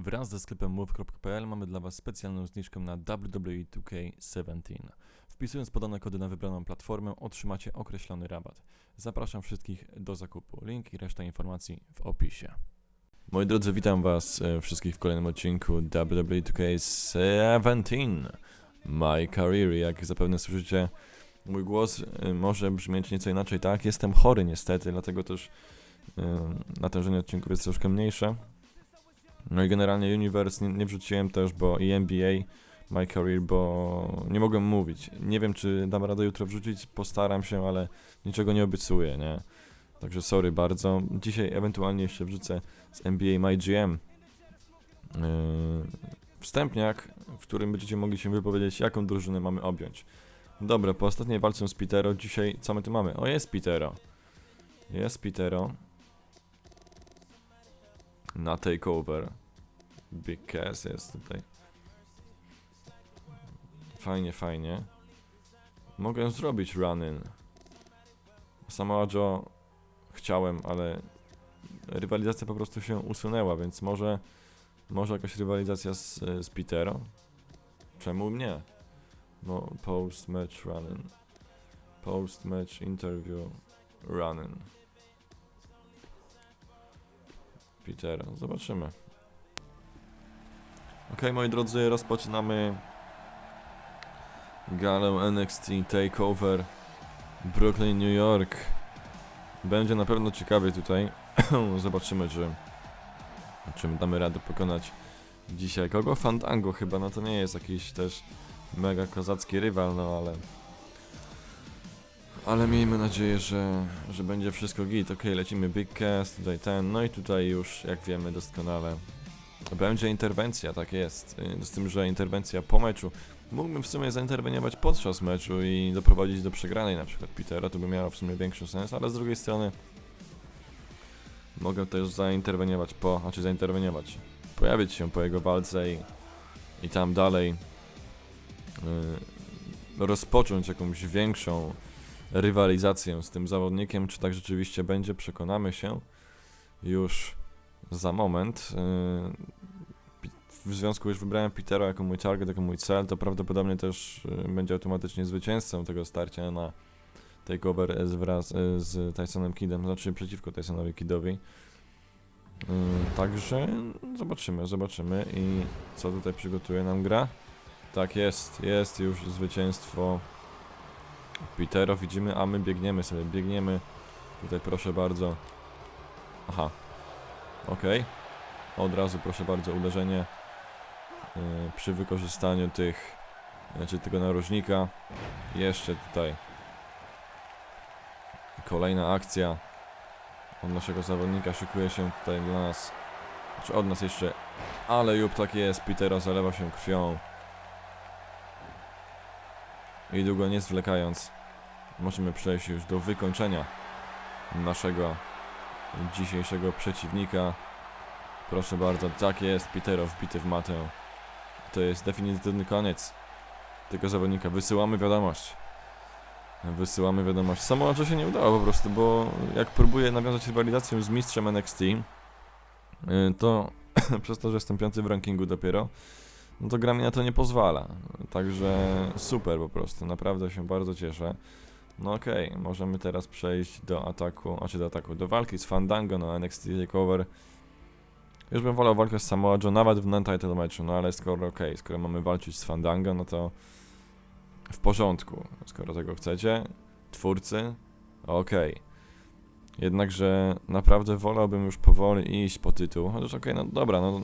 Wraz ze sklepem move.pl mamy dla Was specjalną zniżkę na E WWE 2K17. Wpisując podane kody na wybraną platformę otrzymacie określony rabat. Zapraszam wszystkich do zakupu. Link i reszta informacji w opisie. Moi drodzy, witam Was e, wszystkich w kolejnym odcinku E WWE 2K17 My Career. Jak zapewne słyszycie, mój głos e, może brzmieć nieco inaczej. Tak, jestem chory niestety, dlatego też e, natężenie odcinków jest troszkę mniejsze. No i generalnie Universe nie, nie wrzuciłem też, bo i NBA, My Career, bo nie mogłem mówić. Nie wiem, czy dam radę jutro wrzucić, postaram się, ale niczego nie obiecuję, nie? Także sorry bardzo. Dzisiaj ewentualnie jeszcze wrzucę z NBA My GM yy, wstępniak, w którym będziecie mogli się wypowiedzieć, jaką drużynę mamy objąć. Dobra, po ostatniej walce z Pitero, dzisiaj co my tu mamy? O, jest Pitero. Jest Pitero. Na takeover. Big Cass jest tutaj. Fajnie, fajnie. Mogę zrobić run-in. Samoa Joe chciałem, ale rywalizacja po prostu się usunęła, więc może może jakaś rywalizacja z, z Pitero? Czemu nie? No, post-match run-in. Post-match interview run-in. Petera. Zobaczymy. Ok, moi drodzy, rozpoczynamy galę NXT Takeover Brooklyn, New York. Będzie na pewno ciekawie tutaj. Zobaczymy, czy czym damy radę pokonać dzisiaj kogo? Fandango chyba, no to nie jest jakiś też mega kozacki rywal, no ale ale miejmy nadzieję, że, że będzie wszystko git. Ok, lecimy Big Cast, tutaj ten, no i tutaj już, jak wiemy doskonale, będzie interwencja, tak jest. Y, Z tym, że interwencja po meczu. Mógłbym w sumie zainterweniować podczas meczu i doprowadzić do przegranej na przykład Petera, to by miało w sumie większy sens, ale z drugiej strony mogę też zainterweniować po, znaczy zainterweniować, pojawić się po jego walce i, i tam dalej y, rozpocząć jakąś większą rywalizację z tym zawodnikiem, czy tak rzeczywiście będzie, przekonamy się już za moment. Yy, W związku już wybrałem Petera jako mój target, jako mój cel, to prawdopodobnie też yy, będzie automatycznie zwycięzcą tego starcia na takeover z, wraz yy, z Tysonem Kidem, znaczy przeciwko Tysonowi Kidowi. Także zobaczymy, zobaczymy i co tutaj przygotuje nam gra. Tak jest, jest już zwycięstwo Petero widzimy, a my biegniemy sobie, biegniemy. Tutaj proszę bardzo. Aha. Okej. Od razu proszę bardzo uderzenie yy, przy wykorzystaniu tych, znaczy tego narożnika. Jeszcze tutaj kolejna akcja od naszego zawodnika szykuje się tutaj dla nas, znaczy od nas jeszcze, ale jup tak jest, Petero zalewa się krwią. I długo nie zwlekając, możemy przejść już do wykończenia naszego dzisiejszego przeciwnika. Proszę bardzo, tak jest, Petero wbity w matę. To jest definitywny koniec tego zawodnika. Wysyłamy wiadomość. Wysyłamy wiadomość. Samo że się nie udało po prostu, bo jak próbuję nawiązać rywalizację z mistrzem NXT, yy, to przez to, że jestem piąty w rankingu dopiero, no to gra mi na to nie pozwala. Także super po prostu, naprawdę się bardzo cieszę. No okej, możemy teraz przejść do ataku, znaczy do ataku, do walki z Fandango na NXT TakeOver. Już bym wolał walkę z Samoa Joe nawet w non-title meczu, no ale skoro okej, skoro mamy walczyć z Fandango, no to w porządku, skoro tego chcecie, twórcy, okej. Jednakże naprawdę wolałbym już powoli iść po tytuł, chociaż okej, no dobra, no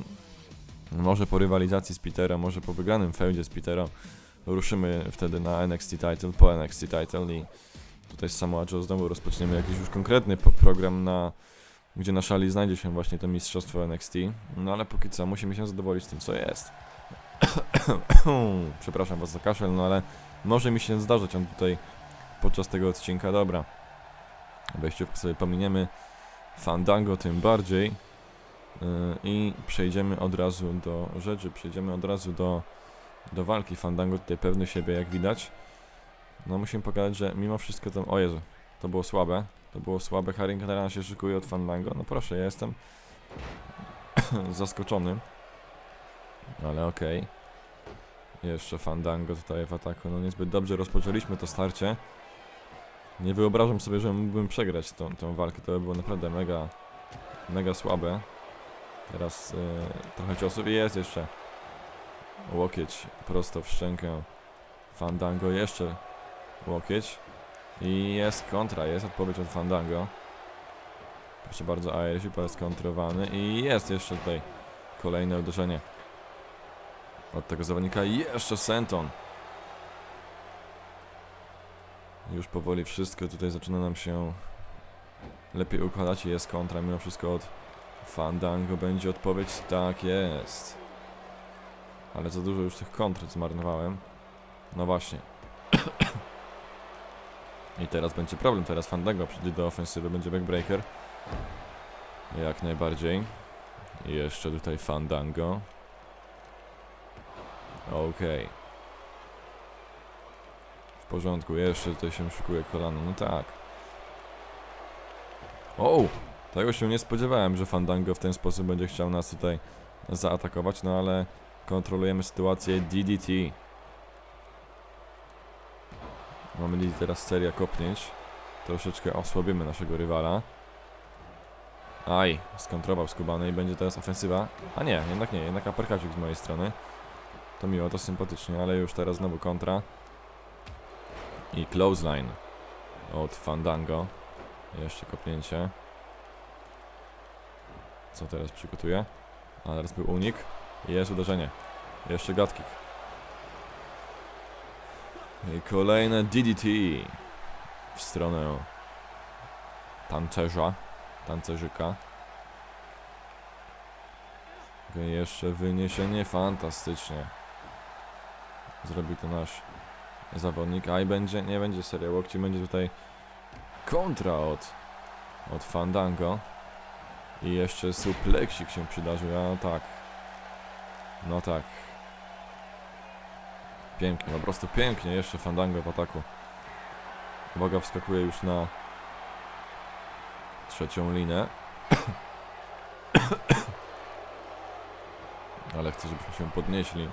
może po rywalizacji z Peterem, może po wygranym feudzie z Peterem ruszymy wtedy na NXT title, po NXT title i tutaj z Samoa Joe znowu rozpoczniemy jakiś już konkretny program na gdzie na szali znajdzie się właśnie to mistrzostwo NXT. No ale póki co musimy się zadowolić tym, co jest. Przepraszam was za kaszel, no ale może mi się zdarzyć on tutaj podczas tego odcinka. Dobra. Wejściówkę sobie pominiemy. Fandango tym bardziej. Yy, I przejdziemy od razu do rzeczy, przejdziemy od razu do, do walki. Fandango tutaj pewny siebie, jak widać. No musimy pokazać, że mimo wszystko to... O Jezu, to było słabe. To było słabe. Harrington się szykuje od Fandango. No proszę, ja jestem zaskoczony. Ale okej. Jeszcze Fandango tutaj w ataku. No niezbyt dobrze rozpoczęliśmy to starcie. Nie wyobrażam sobie, że mógłbym przegrać tą, tą walkę. To by było naprawdę mega, mega słabe. Teraz e, trochę ciosów jest jeszcze. Łokieć prosto w szczękę. Fandango jeszcze łokieć. I jest kontra, jest odpowiedź od Fandango. Proszę bardzo, Irish Whip jest skontrowany i jest jeszcze tutaj kolejne uderzenie od tego zawodnika. I jeszcze Senton. Już powoli wszystko tutaj zaczyna nam się lepiej układać i jest kontra mimo wszystko od Fandango będzie odpowiedź. Tak jest. Ale za dużo już tych kontr zmarnowałem. No właśnie. I teraz będzie problem. Teraz Fandango przyjdzie do ofensywy, będzie backbreaker. Jak najbardziej. Jeszcze tutaj Fandango. Okej. W porządku, jeszcze tutaj się szykuje kolano. No tak. O! Tego się nie spodziewałem, że Fandango w ten sposób będzie chciał nas tutaj zaatakować, no ale kontrolujemy sytuację DDT. Mamy DDT teraz seria kopnięć. Troszeczkę osłabimy naszego rywala. Aj, skontrował skubany i będzie teraz ofensywa. A nie, jednak nie, jednak aperkacik z mojej strony. To miło, to sympatycznie, ale już teraz znowu kontra. I clothesline od Fandango. Jeszcze kopnięcie. Co teraz przygotuje? A teraz był unik. Jest uderzenie. Jeszcze gatki. I kolejne DDT w stronę tancerza, tancerzyka. I jeszcze wyniesienie fantastycznie. Zrobił to nasz zawodnik, a i będzie, nie będzie seria łokci, będzie tutaj kontra od, od Fandango. I jeszcze supleksik się przydarzył, a tak. No tak. Pięknie, po prostu pięknie, jeszcze Fandango w ataku. Uwaga, wskakuje już na trzecią linę. Ale chcę, żebyśmy się podnieśli.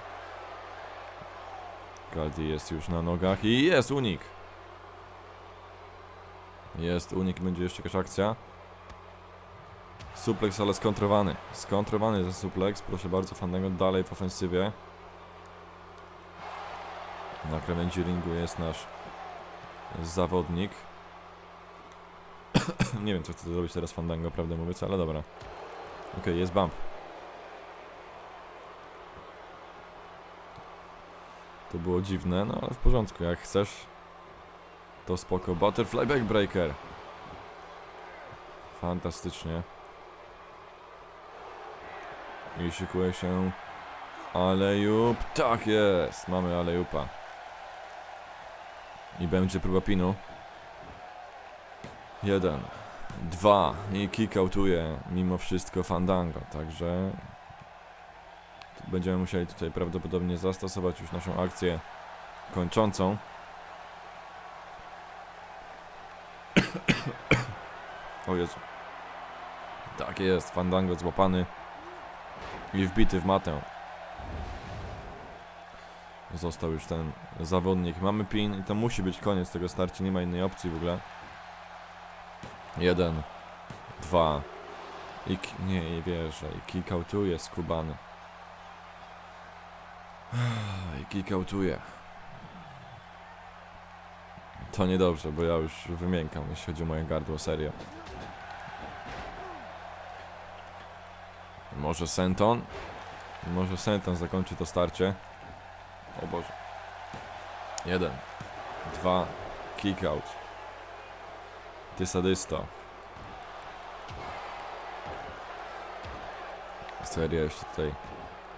Galdi jest już na nogach i jest unik. Jest unik, będzie jeszcze jakaś akcja. Suplex, ale skontrowany. Skontrowany za suplex. Proszę bardzo, Fandango dalej w ofensywie. Na krawędzi ringu jest nasz zawodnik. Nie wiem, co chce zrobić teraz Fandango, prawdę mówiąc, ale dobra. Okej, jest bump. To było dziwne, no ale w porządku, jak chcesz, to spoko. Butterfly Backbreaker. Fantastycznie. I szykuje się Alejup. Tak jest, mamy Alejupa. I będzie próba pinu. Jeden, dwa i kickoutuje mimo wszystko Fandango, także będziemy musieli tutaj prawdopodobnie zastosować już naszą akcję kończącą. o Jezu. Tak jest, Fandango złapany i wbity w matę. Został już ten zawodnik. Mamy pin i to musi być koniec tego starcia, nie ma innej opcji w ogóle. Jeden, dwa i nie, nie wierzę. I kickoutuje skubany. I kickoutuje. To niedobrze, bo ja już wymiękam, jeśli chodzi o moje gardło, serio. Może Senton? Może Senton zakończy to starcie. O Boże. Jeden. Dwa. Kick out. Ty sadysto. Seria jeszcze tutaj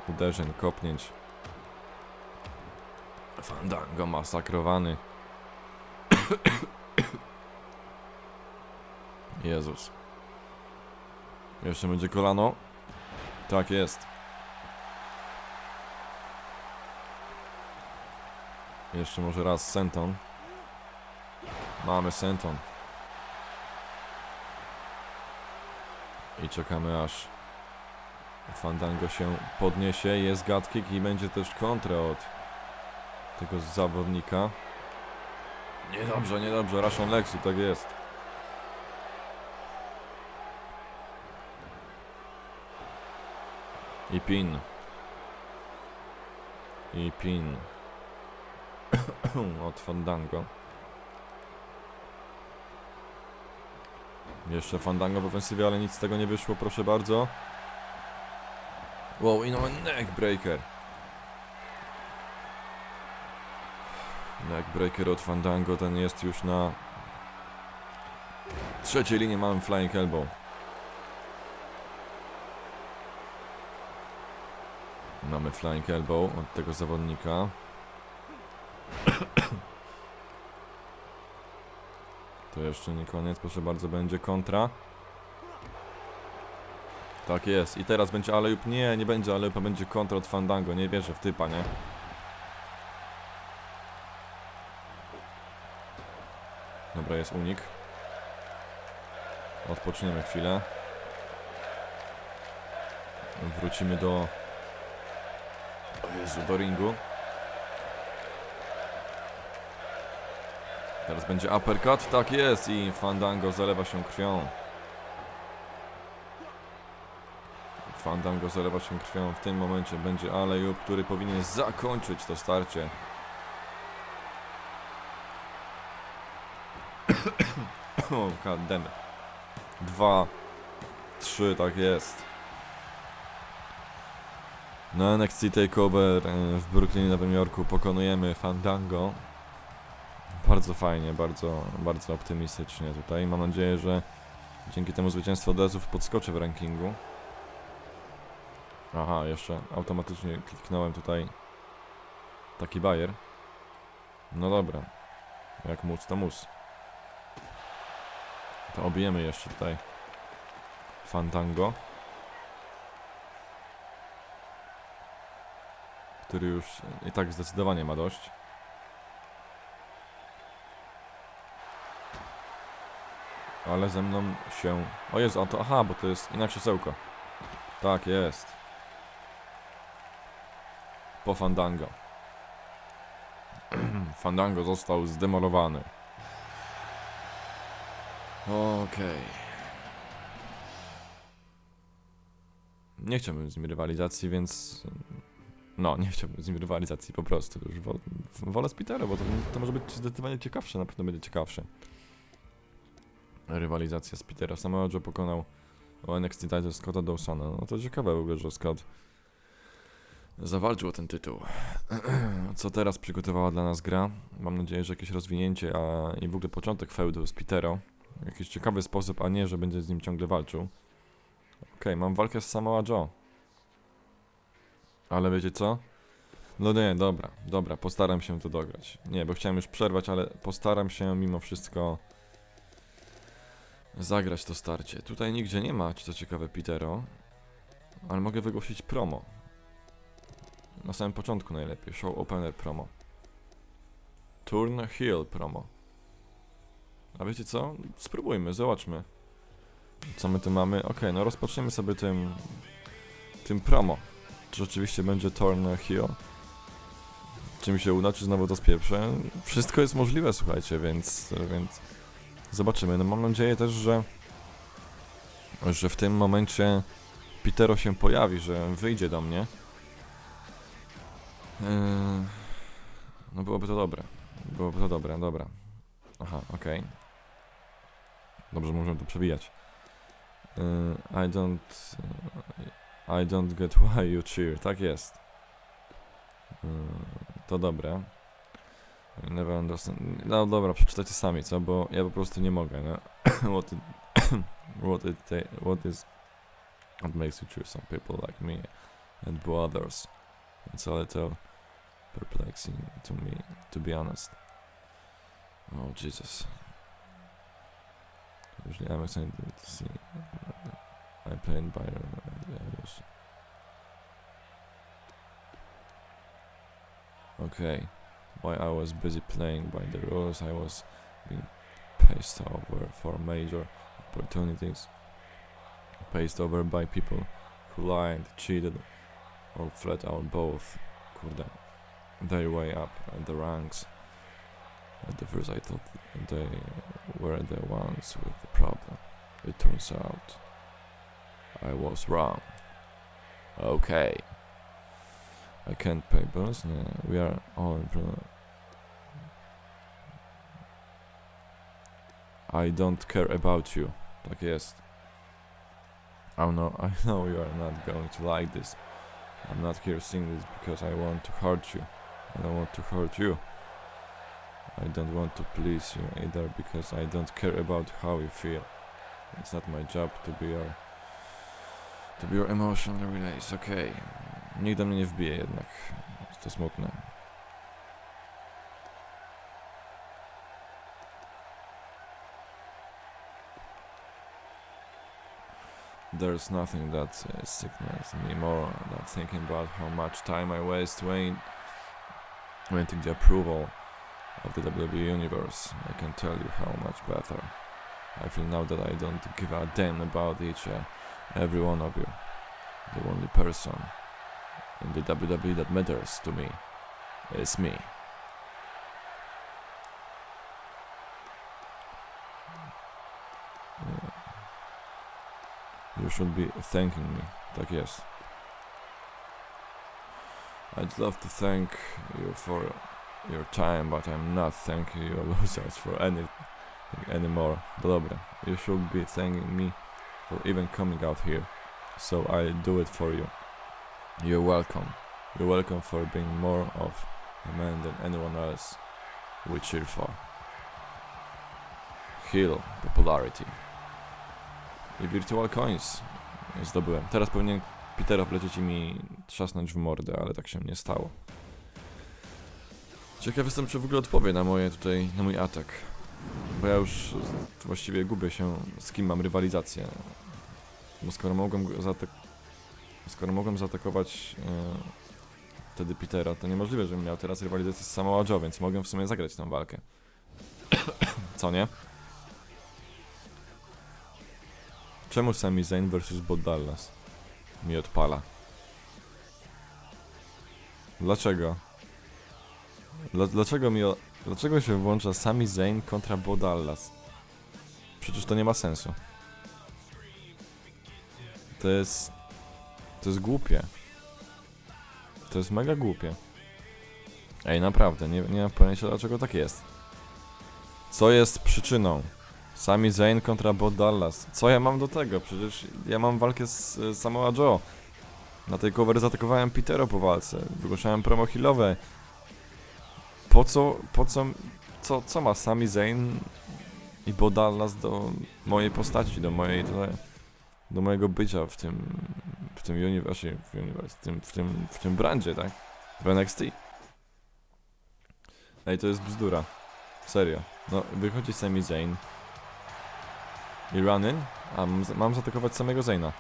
uderzeń, kopnięć. Fandango masakrowany. Jezus. Jeszcze będzie kolano. Tak jest. Jeszcze może raz Senton. Mamy Senton. I czekamy aż Fandango się podniesie, jest gadkick i będzie też kontra od tego zawodnika. Niedobrze, niedobrze, Rashon Lexu, tak jest. I pin. I pin. od Fandango. Jeszcze Fandango w ofensywie, ale nic z tego nie wyszło, proszę bardzo. Wow, i no neckbreaker. Neckbreaker od Fandango, ten jest już na trzeciej linii, mamy flying elbow. Mamy flying elbow od tego zawodnika. To jeszcze nie koniec, proszę bardzo, będzie kontra. Tak jest. I teraz będzie alejub. Nie, nie będzie alejub, a będzie kontra od Fandango. Nie wierzę w typa, nie? Dobra, jest unik. Odpoczniemy chwilę. Wrócimy do... Jezu, do ringu. Teraz będzie uppercut, tak jest i Fandango zalewa się krwią. Fandango zalewa się krwią. W tym momencie będzie Alejub, który powinien zakończyć to starcie. o, goddammit. Dwa, trzy, tak jest. Na NXT TakeOver e, w Brooklynie, Nowym Jorku pokonujemy Fandango. Bardzo fajnie, bardzo, bardzo optymistycznie tutaj. Mam nadzieję, że dzięki temu zwycięstwu od razu podskoczę w rankingu. Aha, jeszcze automatycznie kliknąłem tutaj taki bajer. No dobra. Jak móc, to mus. To obijemy jeszcze tutaj Fandango. Który już i tak zdecydowanie ma dość. Ale ze mną się... O jest, a to... Aha, bo to jest inne krzesełko. Tak, jest. Po Fandango. Fandango został zdemolowany. Okej. Nie chciałbym z nim rywalizacji, więc... No, nie chciałbym z nim rywalizacji po prostu. Już wo wolę Spitera, bo to, to może być zdecydowanie ciekawsze, na pewno będzie ciekawsze. Rywalizacja Spitera. Samoa Joe pokonał NXT title Scotta Dawsona. No to ciekawe w ogóle, że Scott zawalczył o ten tytuł. Co teraz przygotowała dla nas gra? Mam nadzieję, że jakieś rozwinięcie a i w ogóle początek feudu z Pitero. Jakiś ciekawy sposób, a nie, że będzie z nim ciągle walczył. Okej, mam walkę z Samoa Joe. Ale wiecie co? No nie, dobra, dobra, postaram się to dograć. Nie, bo chciałem już przerwać, ale postaram się mimo wszystko zagrać to starcie. Tutaj nigdzie nie ma, co ciekawe, Pitero. Ale mogę wygłosić promo. Na samym początku najlepiej. Show opener promo. Turn heel promo. A wiecie co? Spróbujmy, zobaczmy. Co my tu mamy? Ok, no rozpoczniemy sobie tym tym promo. Czy rzeczywiście będzie turn heel? Czy mi się uda, czy znowu to spieprzę? Wszystko jest możliwe, słuchajcie, więc, więc zobaczymy. No mam nadzieję też, że że w tym momencie Pitero się pojawi, że wyjdzie do mnie. Yy, no byłoby to dobre. Byłoby to dobre, dobra. Aha, okej. Dobrze, możemy to przewijać. Yy, I don't... I don't get why you cheer. Tak jest. To dobre. Never understand. No dobra, przeczytajcie sami, co? Bo ja po prostu nie mogę, no. what, it, what, it what is... What makes you choose some people like me and others? It's a little perplexing to me, to be honest. Oh Jesus. Usually I'm excited to see. I played Byron uh, and I was. Okay. While I was busy playing by the rules, I was being paced over for major opportunities. Paced over by people who lied, cheated, or flat out both. Kurde. Their way up the ranks. At the first I thought they were the ones with the problem. It turns out I was wrong. Okay. I can't pay bills. No, we are all in pro- I don't care about you. Tak jest. I know, I know you are not going to like this. I'm not here saying this because I want to hurt you. I don't want to hurt you. I don't want to please you either because I don't care about how you feel. It's not my job to be your to be your emotional relays. Okej. Nikt do mnie nie wbije jednak. Jest to smutne. There's nothing that uh, sickens me more than thinking about how much time I waste wait, waiting the approval of the WWE Universe. I can tell you how much better I feel now that I don't give a damn about each uh, every one of you. The only person in the WWE that matters to me is me. You should be thanking me. Tak jest. I'd love to thank you for your time, but I'm not thanking you losers for anything anymore. Dobra, you should be thanking me for even coming out here. So I'll do it for you. You're welcome. You're welcome for being more of a man than anyone else we cheer for. Heal popularity. I Virtual Coins zdobyłem. Teraz powinien Petera wlecieć i mi trzasnąć w mordę, ale tak się nie stało. Ciekaw jestem, czy w ogóle odpowie na moje tutaj, na mój atak. Bo ja już właściwie gubię się, z kim mam rywalizację. Bo skoro mogłem zaatak... Skoro mogłem zaatakować e, wtedy Petera, to niemożliwe, żebym miał teraz rywalizację z Samoa więc mogłem w sumie zagrać tę walkę. Co nie? Czemu Sami Zayn versus Bot Dallas mi odpala? Dlaczego? Dla, dlaczego mi Dlaczego się włącza Sami Zayn kontra Bo Dallas? Przecież to nie ma sensu. To jest... To jest głupie. To jest mega głupie. Ej, naprawdę, nie, nie mam pojęcia dlaczego tak jest. Co jest przyczyną? Sami Zayn kontra Bo Dallas. Co ja mam do tego? Przecież ja mam walkę z, Samoa Joe. Na tej cover zaatakowałem Petero po walce. Wygłaszałem promo healowe. Po co, po co, co, co ma Sami Zayn i Bo Dallas do mojej postaci, do mojej, do, do mojego bycia w tym, w tym uniwersie, w, universe, w, tym, w, tym, w tym brandzie, tak? W NXT. Ej, to jest bzdura. Serio. No, wychodzi Sami Zayn. I running? A, mam, mam zaatakować samego Zayna.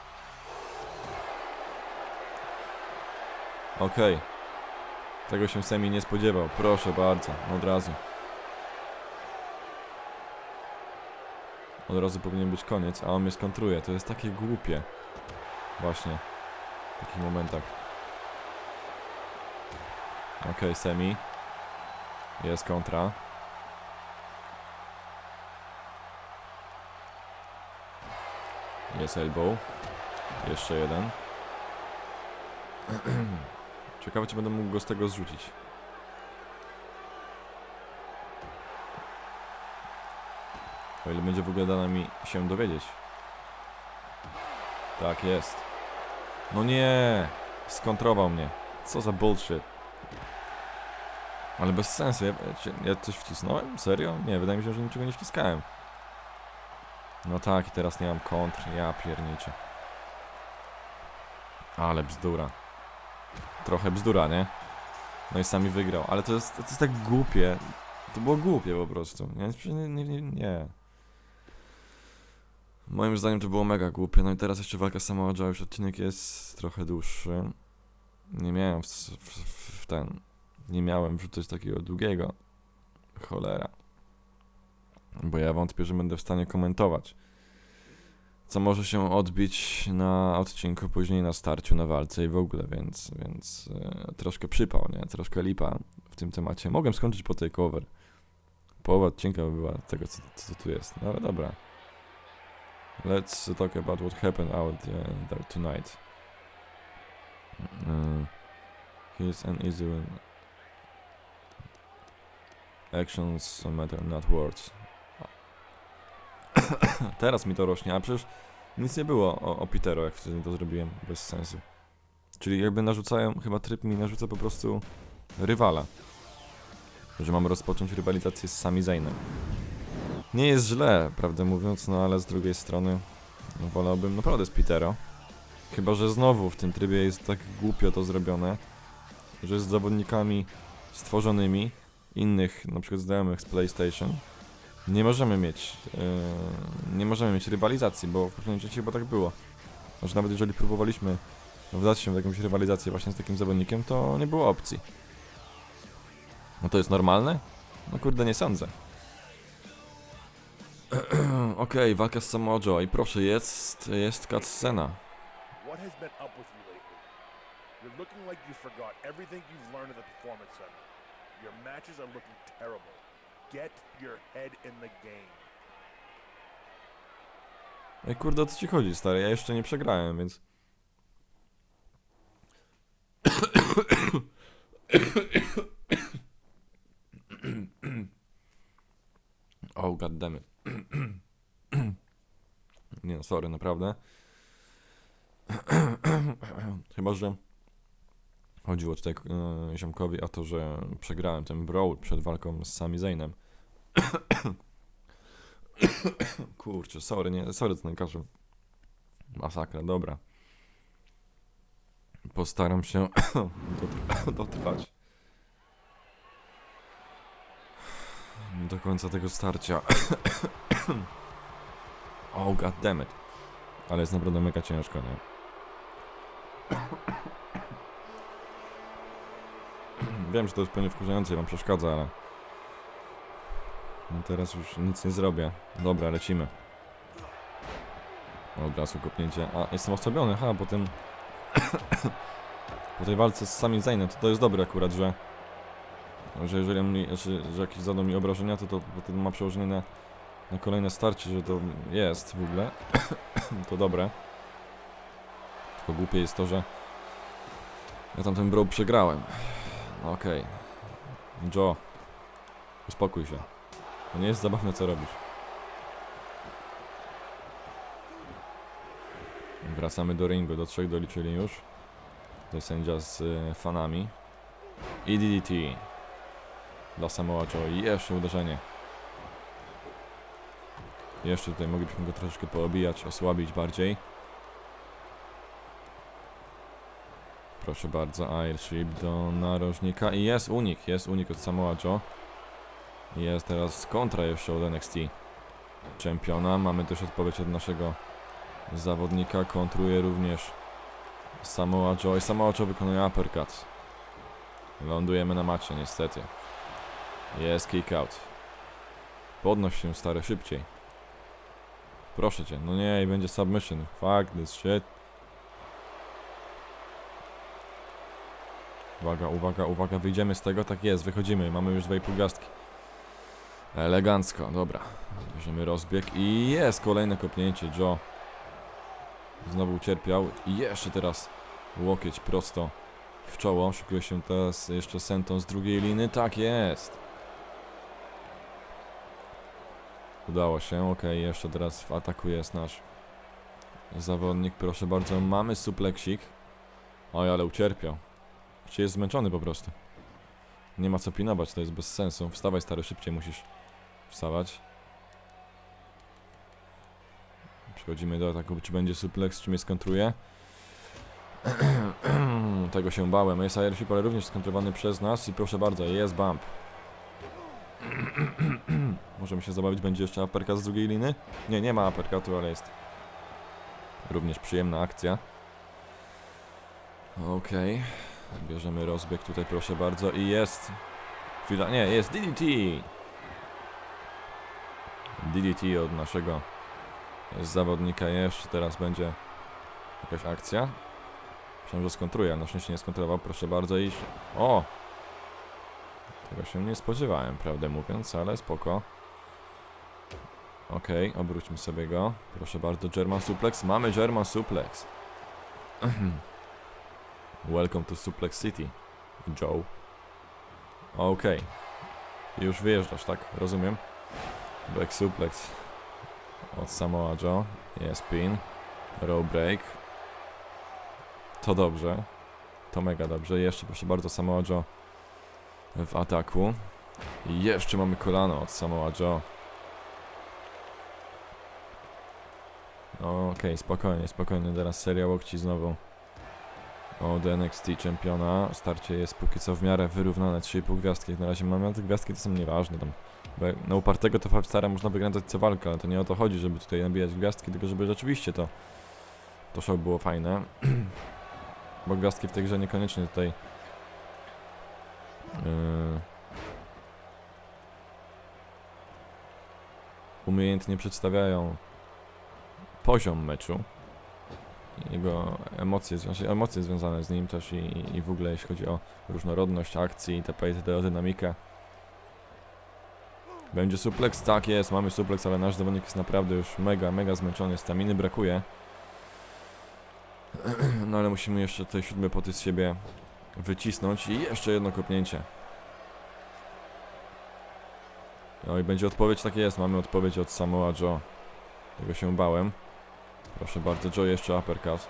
Okej. Tego się Semi nie spodziewał. Proszę bardzo, od razu. Od razu powinien być koniec, a on mnie skontruje. To jest takie głupie. Właśnie. W takich momentach. Okej, Semi. Jest kontra. Jest elbow. Jeszcze jeden. Ciekawe, czy będę mógł go z tego zrzucić. O ile będzie w ogóle dane mi się dowiedzieć. Tak jest. No nie! Skontrował mnie. Co za bullshit. Ale bez sensu. Ja, ja coś wcisnąłem? Serio? Nie, wydaje mi się, że niczego nie wciskałem. No tak, i teraz nie mam kontr. Ja pierniczę. Ale bzdura. Trochę bzdura, nie? No i sami wygrał. Ale to jest, to jest tak głupie. To było głupie po prostu. Nie, nie, nie, nie. Moim zdaniem to było mega głupie. No i teraz jeszcze walka sama Joe. Już odcinek jest trochę dłuższy. Nie miałem w, w, w ten... Nie miałem wrzucać takiego długiego. Cholera. Bo ja wątpię, że będę w stanie komentować co może się odbić na odcinku, później na starciu, na walce i w ogóle, więc, więc e, troszkę przypał, nie? Troszkę lipa w tym temacie. Mogłem skończyć po tej cover. Połowa odcinka by była tego, co, co tu jest, no ale dobra. Let's talk about what happened out uh, there tonight. Uh, here's an easy one. Actions matter, not words. Teraz mi to rośnie, a przecież nic nie było o, o Pitero, jak wtedy to zrobiłem, bez sensu. Czyli jakby narzucają, chyba tryb mi narzuca po prostu rywala. Że mam rozpocząć rywalizację z Sami Zaynem. Nie jest źle, prawdę mówiąc, no ale z drugiej strony no, wolałbym naprawdę z Pitero. Chyba, że znowu w tym trybie jest tak głupio to zrobione, że z zawodnikami stworzonymi innych, na przykład znajomych z PlayStation, nie możemy mieć, yy, nie możemy mieć rywalizacji, bo w poprzednim życiu chyba tak było. Że nawet jeżeli próbowaliśmy wdać się w jakąś rywalizację właśnie z takim zawodnikiem, to nie było opcji. No to jest normalne? No kurde, nie sądzę. Okej, walka z Samoa Joe i proszę, jest, jest cutscena. What has been up with you lately? You're looking like you forgot everything you've learned at the Performance Center. Your matches are looking terrible. Get your head in the game. Ej, kurde, o co ci chodzi, stary? Ja jeszcze nie przegrałem, więc... oh, goddammit. nie no, sorry, naprawdę. Chyba, że chodziło tutaj e, ziomkowi o to, że przegrałem ten brawl przed walką z Sami Zaynem. Kurczę, sorry, nie, sorry, kaszel. Masakra, dobra. Postaram się dotr- dotrwać. Do końca tego starcia. oh, god damn it. Ale jest naprawdę mega ciężko, nie? Wiem, że to jest pewnie wkurzające i wam przeszkadza, ale... No teraz już nic nie zrobię. Dobra, lecimy. Od razu kopnięcie. A, jestem osłabiony, ha, po tym... po tej walce z Sami Zaynem, to to jest dobre akurat, że... Że jeżeli mi, że, że jakieś zadał mi obrażenia, to to potem ma przełożenie na, na kolejne starcie, że to jest w ogóle. to dobre. Tylko głupie jest to, że... Ja tamten bro przegrałem. No okej. Joe. Uspokój się. To nie jest zabawne co robisz. Wracamy do ringu, do trzech doliczyli już. Tutaj sędzia z y, fanami. I DDT. Dla Samoa Joe. Jeszcze uderzenie. Jeszcze tutaj moglibyśmy go troszeczkę poobijać, osłabić bardziej. Proszę bardzo, airship do narożnika i jest unik, jest unik od Samoa Joe. Jest teraz kontra jeszcze od NXT czempiona. Mamy też odpowiedź od naszego zawodnika. Kontruje również Samoa Joe. I Samoa Joe wykonuje uppercut. Lądujemy na macie niestety. Jest kick out. Podnoś się stary szybciej. Proszę cię. No nie, i będzie submission. Fuck this shit. Uwaga, uwaga, uwaga, wyjdziemy z tego. Tak jest, wychodzimy. Mamy już 2,5 gastki. Elegancko, dobra. Bierzemy rozbieg i jest kolejne kopnięcie. Joe znowu ucierpiał i jeszcze teraz łokieć prosto w czoło. Szykuje się teraz jeszcze senton z drugiej liny. Tak jest. Udało się, ok, jeszcze teraz w ataku jest nasz zawodnik. Proszę bardzo, mamy supleksik. Oj, ale ucierpiał. Czy jest zmęczony po prostu. Nie ma co pinować, to jest bez sensu. Wstawaj stary, szybciej musisz wstawać. Przechodzimy do ataku, czy będzie suplex, czy mnie skontruje. Tego się bałem. Jest airship, ale również skontrowany przez nas i proszę bardzo, jest bump. Możemy się zabawić, będzie jeszcze uppercut z drugiej liny? Nie, nie ma uppercutu, ale jest również przyjemna akcja. Okej. Bierzemy rozbieg tutaj, proszę bardzo. I jest... Chwila, nie, jest DDT! DDT od naszego zawodnika jeszcze teraz będzie jakaś akcja. Myślałem, że skontruje, ale na szczęście nie skontrował. Proszę bardzo iść. O! Tego się nie spodziewałem, prawdę mówiąc, ale spoko. Okej, obróćmy sobie go. Proszę bardzo, German Suplex. Mamy German Suplex. Welcome to Suplex City, Joe. Okej. Już wyjeżdżasz, tak? Rozumiem. Back Suplex od Samoa Joe. Jest pin. Row break. To dobrze. To mega dobrze. Jeszcze proszę bardzo Samoa Joe w ataku. I jeszcze mamy kolano od Samoa Joe. No, Okej, spokojnie, spokojnie. Teraz seria łokci znowu od NXT czempiona. Starcie jest póki co w miarę wyrównane. 3,5 gwiazdki na razie mamy, ale te gwiazdki to są nieważne. Tam, bo na upartego to Stara można wygrać co walkę, ale to nie o to chodzi, żeby tutaj nabijać gwiazdki, tylko żeby rzeczywiście to, to show było fajne. bo gwiazdki w tej grze niekoniecznie tutaj yy, umiejętnie przedstawiają poziom meczu jego emocje, znaczy emocje związane z nim też i, i w ogóle jeśli chodzi o różnorodność akcji itp. itd. dynamikę. Będzie suplex? Tak jest, mamy suplex, ale nasz zawodnik jest naprawdę już mega, mega zmęczony, staminy brakuje. No ale musimy jeszcze te siódme poty z siebie wycisnąć i jeszcze jedno kopnięcie. No i będzie odpowiedź, tak jest, mamy odpowiedź od Samoa Joe. Tego się bałem. Proszę bardzo, Joe jeszcze uppercut.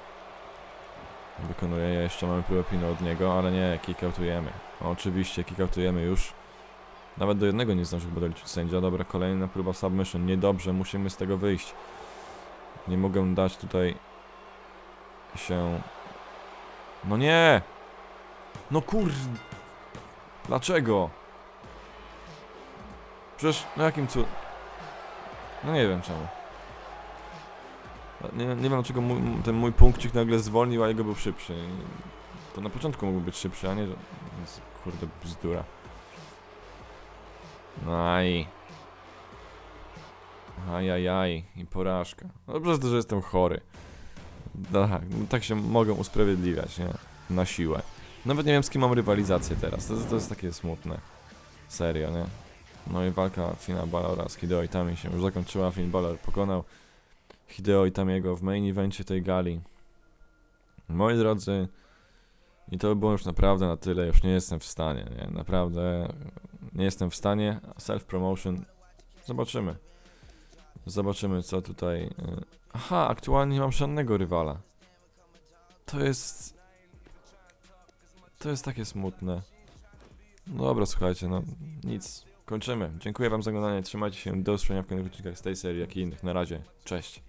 Wykonuje, jeszcze mamy próbę pinu od niego, ale nie, kickoutujemy. Oczywiście, kickoutujemy już. Nawet do jednego nie zdążył doliczyć sędzia. Dobra, kolejna próba submission. Niedobrze, musimy z tego wyjść. Nie mogę dać tutaj się... No nie! No kur... Dlaczego? Przecież, no jakim cud... No nie wiem czemu. Nie, nie wiem dlaczego mój, ten mój punkcik nagle zwolnił, a jego był szybszy. To na początku mógł być szybszy, a nie... kurde, bzdura. Aj. Ajajaj. I porażka. No przez to, że jestem chory. Tak, tak się mogę usprawiedliwiać, nie? Na siłę. Nawet nie wiem z kim mam rywalizację teraz. To, to jest takie smutne. Serio, nie? No i walka Fina Balora z Hideo Itami się już zakończyła. Finn Balor pokonał Hideo Itamiego w main evencie tej gali. Moi drodzy, i to by było już naprawdę na tyle, już nie jestem w stanie, nie? Naprawdę nie jestem w stanie. Self-promotion, zobaczymy. Zobaczymy co tutaj... y, Aha, aktualnie nie mam żadnego rywala. To jest... To jest takie smutne. Dobra, słuchajcie, no nic. Kończymy. Dziękuję wam za oglądanie, trzymajcie się, do usłyszenia w kolejnych odcinkach z tej serii, jak i innych. Na razie, cześć.